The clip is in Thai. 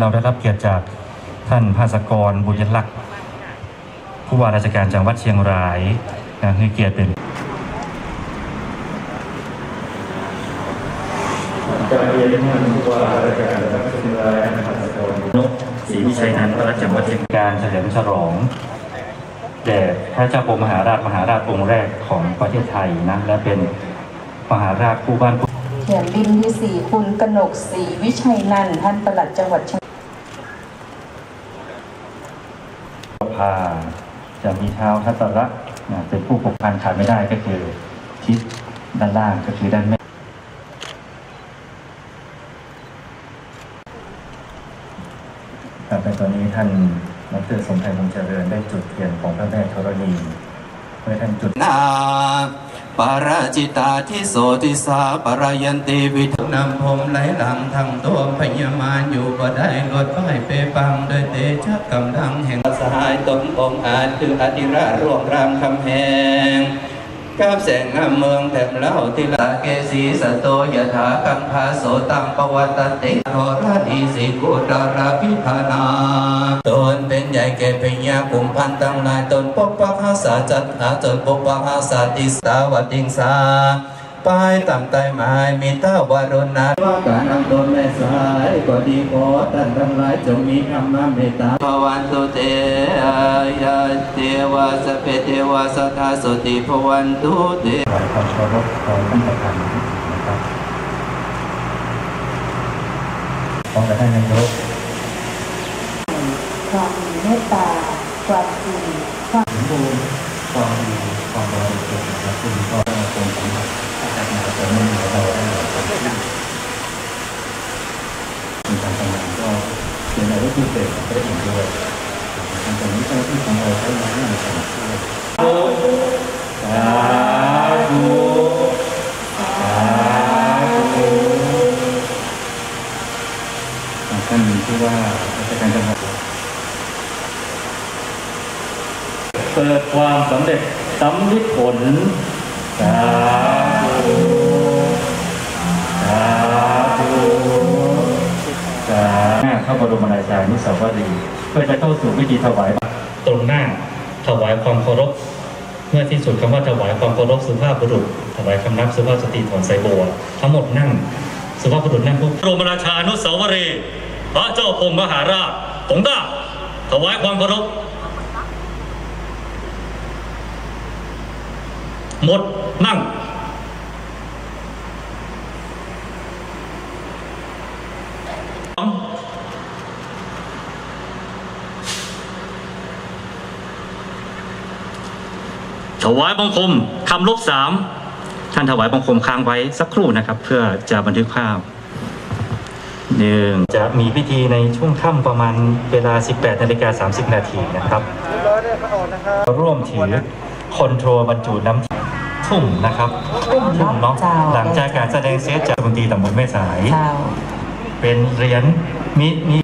เราได้รับเกียรติจากท่านภาสกรบุญยลักษณ์ผู้ว่าราชการจังหวัดเชียงรายนะให้เกียรติเป็นการเรียนท่านผู้ว่าราชการจังหวัดเชียงรายภาสกรนกศรีวิชัยนันท์พระจังหวัดเชียงการเฉลิมฉลองแด่พระเจ้าพรมมหาราชมหาราชองค์แรกของประเทศไทยนะและเป็นมหาราชคู่บ้านคู่เขียนดินที่สี่คุณกนกศรีวิชัยนันท์ท่านปลัดจังหวัดเชียง ภา จะมีเท้าทัตระนะเป็นผู้ปกพันขาดไม่ได้ก็คือทิศด้านล่างก็คือด้านแม่ครับในตอนนี้ท่านดรสมไทยมงเจริญได้จุดเทียนของพระแม่ธรณีเมื่อท่านจุดนา ปาราจิตาทิโสติสาปรายันติวิทนำผมไหลหลังทั้งตัวพญามารอยู่บ่ได้ลดไฟเปปังโดยเตชะกำลังแห่งสหายตนองอาจคืออธิราชร่วงรามคำแหงกับแสงงามเมืองแถบเล่าที่ลาเกสีสตโตยถากังพาโสตังปวัตติโรราดีสิกุตาราพิธานา ตนเป็นใหญ่แก่เป็นยากุมพันตั้งหลายตนปกปักหาสาจัดหาจนปกปักหาสาติสาวัติงสาป้ายต่ำใต้ไม้มีเต้าวารุณาว่าการนำตนแม่สายก็ดีขอท่านทั้งหลายจงมีคำมาเมตตาภวันตุเตยาเทวาสเพเทวาสัทธาสุติภวันตุเตถวายความเคารพของท่านประธานนะครับพร้อมกับท่านนายก ความมีเมตตา ความดีความสมบูรณ์ความดีความบริสุทธิ์นะครับซึ่งก็คงสำคัญจากมาเสริมเหนือเราได้ในการทำงานก็เขียนอะไรก็คือเสร็จก็ได้เห็นด้วยทางตรงนี้เจ้าหน้าที่ของเราใช้ไม้ในการช่วยสาธุสาธุท่านผู้ว่าราชการจังหวัด เกิดความสำเร็จสำลิดผลสาธุสาธุสาธุพระบรมราชานุสาวรีย์เพื่อจะเข้าสู่พิธีถวายตรงหน้าถวายความเคารพเมื่อที่สุดคำว่าถวายความเคารพสุภาพบุรุษ ถวายคำนับสุภาพสตรีถอนสายบัวทั้งหมดนั่ง สุภาพบุรุษนั่งปุ๊บบรมราชานุสาวรีย์พระเจ้าพรหมมหาราชตงต้าถวายความเคารพ หมดนั่ง ถวายบังคมคำลบสามท่านถวายบังคมค้างไว้สักครู่นะครับ เพื่อจะบันทึกภาพหนึ่งจะมีพิธีในช่วงค่ำประมาณเวลา 18นาฬิกา30 นาทีนะครับ ร่วมถือ คอนโทรลบรรจุน้ำทุ่มนะครับทุ่มทุ่มเนาะเนาะเจ้าหลังจากการแสดงเซตจากดนตรีตำบลแม่สายเจ้าเป็นเหรียญมีมี